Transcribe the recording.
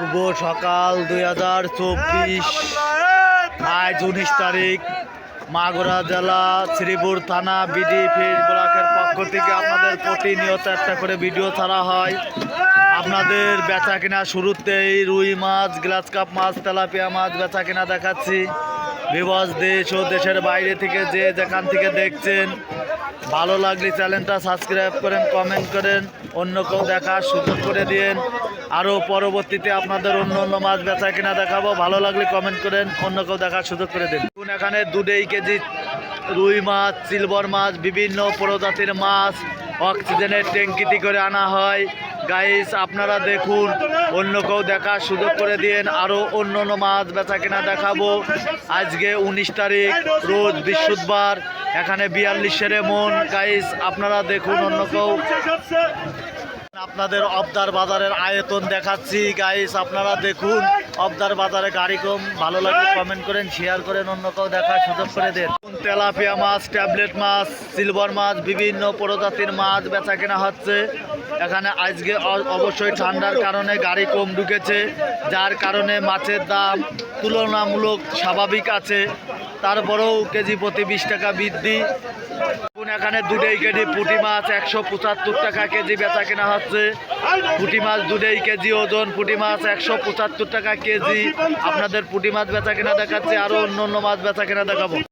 শুভ সকাল দুই হাজার চব্বিশ। আজ উনিশ তারিখ। মাগুরা জেলা, শ্রীপুর থানা, বিডি ফিস ব্লকের পক্ষ থেকে আপনাদের প্রতিনিয়ত একটা করে ভিডিও ছাড়া হয়। আপনাদের বেচা কেনা শুরুতেই রুই মাছ, গ্লাস কাপ মাছ, তেলাপিয়া মাছ বেচা কেনা দেখাচ্ছি। বিবস দেশ ও দেশের বাইরে থেকে যে যেখান থেকে দেখছেন ভালো লাগলে চ্যানেলটা সাবস্ক্রাইব করেন কমেন্ট করেন অন্য কেউ দেখার সুযোগ করে দিন আরও পরবর্তীতে আপনাদের অন্য অন্য মাছ বেচা কিনা দেখাবো। ভালো লাগলে কমেন্ট করেন অন্য কেউ দেখার সুযোগ করে দিন। এখন দুদেই কেজি রুই মাছ সিলভার মাছ, বিভিন্ন প্রজাতির মাছ অক্সিজেনের ট্যাঙ্কিতে করে আনা হয়। গাইস আপনারা দেখুন অন্য কেউ দেখার সুযোগ করে দিন আরও অন্য অন্য মাছ বেচা কিনা দেখাবো। আজকে উনিশ তারিখ, রোজ বৃহস্পতিবার। এখানে বিয়াল্লিশের মন। গাইস আপনারা দেখুন অন্য কেউ। আপনাদের অবদার বাজারের আয়তন দেখাচ্ছি। গাইস আপনারা দেখুন অবদার বাজারে গাড়ি কম। ভালো লাগলে কমেন্ট করেন শেয়ার করেন, অন্য কেউ দেখার সুযোগ করে দেন। তেলাপিয়া মাছ, ট্যাবলেট মাছ সিলভার মাছ, বিভিন্ন প্রজাতির মাছ বেচা কেনা হচ্ছে। এখানে আজকে অবশ্যই ঠান্ডার কারণে গাড়ি কম ঢুকেছে। যার কারণে মাছের দাম তুলনামূলক স্বাভাবিক আছে। তারপরেও কেজি প্রতি বিশ টাকা বৃদ্ধি। এখন দুটেই কেজি পুঁটি মাছ, একশো পঁচাত্তর টাকা কেজি বেচা কেনা হচ্ছে। পুঁটি মাছ দুটেই কেজি ওজন, পুঁটি মাছ একশো পঁচাত্তর টাকা কেজি। আপনাদের পুঁটি মাছ বেচা কেনা দেখাচ্ছে আরও অন্য অন্য মাছ বেচা কেনা দেখাবো।